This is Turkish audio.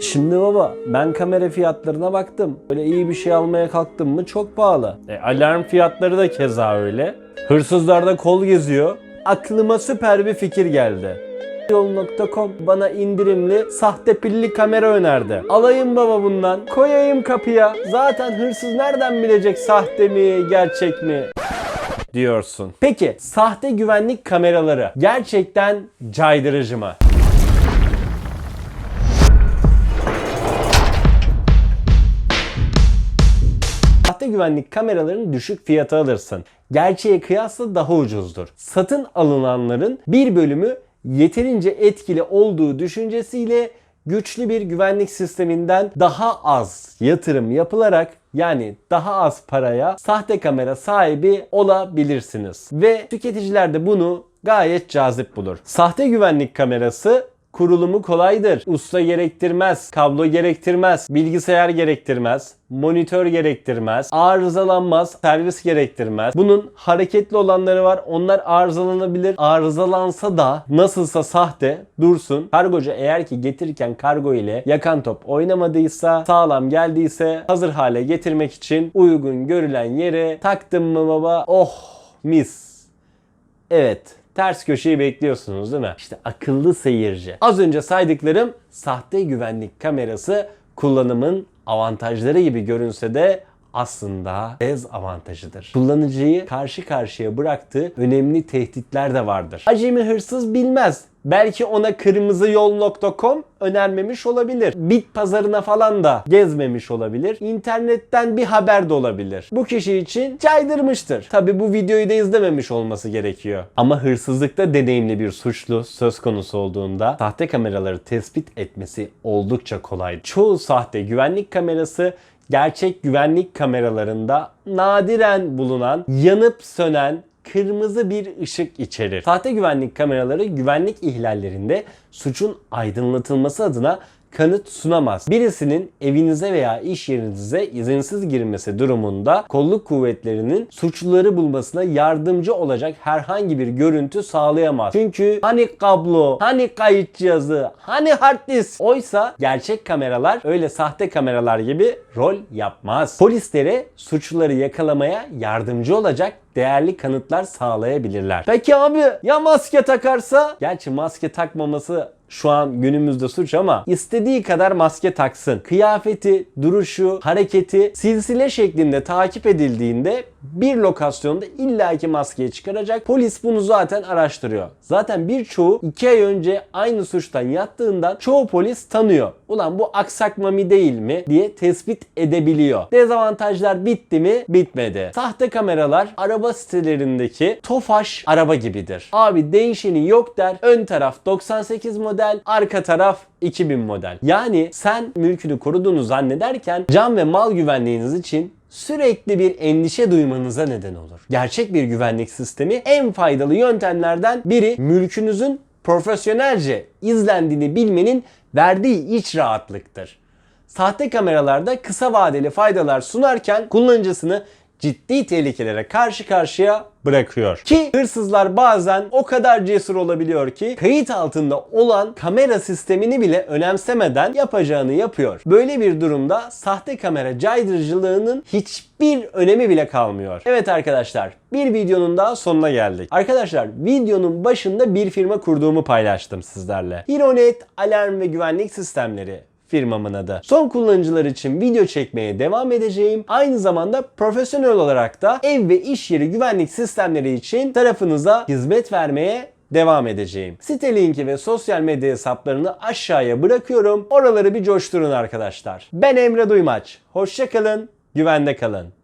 Şimdi baba ben kamera fiyatlarına baktım. Böyle iyi bir şey almaya kalktım mı çok pahalı. E, alarm fiyatları da keza öyle. Hırsızlarda kol geziyor. Aklıma süper bir fikir geldi. Yol.com bana indirimli sahte pilli kamera önerdi. Alayım baba bundan, koyayım kapıya. Zaten hırsız nereden bilecek sahte mi, gerçek mi? diyorsun. Peki sahte güvenlik kameraları gerçekten caydırıcı mı? Sahte güvenlik kameralarının düşük fiyata alırsın. Gerçeğe kıyasla daha ucuzdur. Satın alınanların bir bölümü yeterince etkili olduğu düşüncesiyle güçlü bir güvenlik sisteminden daha az yatırım yapılarak yani daha az paraya sahte kamera sahibi olabilirsiniz. Ve tüketiciler de bunu gayet cazip bulur. Sahte güvenlik kamerası Kurulumu kolaydır. Usta gerektirmez, kablo gerektirmez, bilgisayar gerektirmez, monitör gerektirmez, arızalanmaz, servis gerektirmez. Bunun hareketli olanları var. Onlar arızalanabilir. Arızalansa da nasılsa sahte dursun. Kargocu eğer ki getirirken kargo ile yakan top oynamadıysa, sağlam geldiyse hazır hale getirmek için uygun görülen yere taktım mı baba? Oh mis. Evet. Ters köşeyi bekliyorsunuz değil mi? İşte akıllı seyirci. Az önce saydıklarım sahte güvenlik kamerası kullanımın avantajları gibi görünse de aslında dezavantajıdır. Kullanıcıyı karşı karşıya bıraktığı önemli tehditler de vardır. Acemi hırsız bilmez. Belki ona kırmızıyol.com önermemiş olabilir. Bit pazarına falan da gezmemiş olabilir. İnternetten bir haber de olabilir. Bu kişi için caydırmıştır. Tabi bu videoyu da izlememiş olması gerekiyor. Ama hırsızlıkta deneyimli bir suçlu söz konusu olduğunda sahte kameraları tespit etmesi oldukça kolay. Çoğu sahte güvenlik kamerası gerçek güvenlik kameralarında nadiren bulunan, yanıp sönen kırmızı bir ışık içerir. Sahte güvenlik kameraları güvenlik ihlallerinde suçun aydınlatılması adına kanıt sunamaz. Birisinin evinize veya iş yerinize izinsiz girmesi durumunda kolluk kuvvetlerinin suçluları bulmasına yardımcı olacak herhangi bir görüntü sağlayamaz. Çünkü hani kablo, hani kayıt cihazı, hani hard disk. Oysa gerçek kameralar öyle sahte kameralar gibi rol yapmaz. Polislere suçluları yakalamaya yardımcı olacak değerli kanıtlar sağlayabilirler. Peki abi ya maske takarsa? Gerçi maske takmaması şu an günümüzde suç ama istediği kadar maske taksın. Kıyafeti, duruşu, hareketi silsile şeklinde takip edildiğinde bir lokasyonda illaki maskeyi çıkaracak. Polis bunu zaten araştırıyor. Zaten birçoğu 2 ay önce aynı suçtan yattığından çoğu polis tanıyor. Ulan bu aksak mami değil mi diye tespit edebiliyor. Dezavantajlar bitti mi? Bitmedi. Sahte kameralar araba sitelerindeki Tofaş araba gibidir. Abi değişeni yok der. Ön taraf 98 model, arka taraf 2000 model. Yani sen mülkünü koruduğunu zannederken can ve mal güvenliğiniz için sürekli bir endişe duymanıza neden olur. Gerçek bir güvenlik sistemi en faydalı yöntemlerden biri mülkünüzün profesyonelce izlendiğini bilmenin verdiği iç rahatlıktır. Sahte kameralarda kısa vadeli faydalar sunarken kullanıcısını ciddi tehlikelere karşı karşıya bırakıyor. Ki hırsızlar bazen o kadar cesur olabiliyor ki kayıt altında olan kamera sistemini bile önemsemeden yapacağını yapıyor. Böyle bir durumda sahte kamera caydırıcılığının hiçbir önemi bile kalmıyor. Evet arkadaşlar bir videonun daha sonuna geldik. Arkadaşlar videonun başında bir firma kurduğumu paylaştım sizlerle. Hironet Alarm ve Güvenlik Sistemleri firmamın adı. Son kullanıcılar için video çekmeye devam edeceğim. Aynı zamanda profesyonel olarak da ev ve iş yeri güvenlik sistemleri için tarafınıza hizmet vermeye devam edeceğim. Site linki ve sosyal medya hesaplarını aşağıya bırakıyorum. Oraları bir coşturun arkadaşlar. Ben Emre Duymaç. Hoşçakalın, güvende kalın.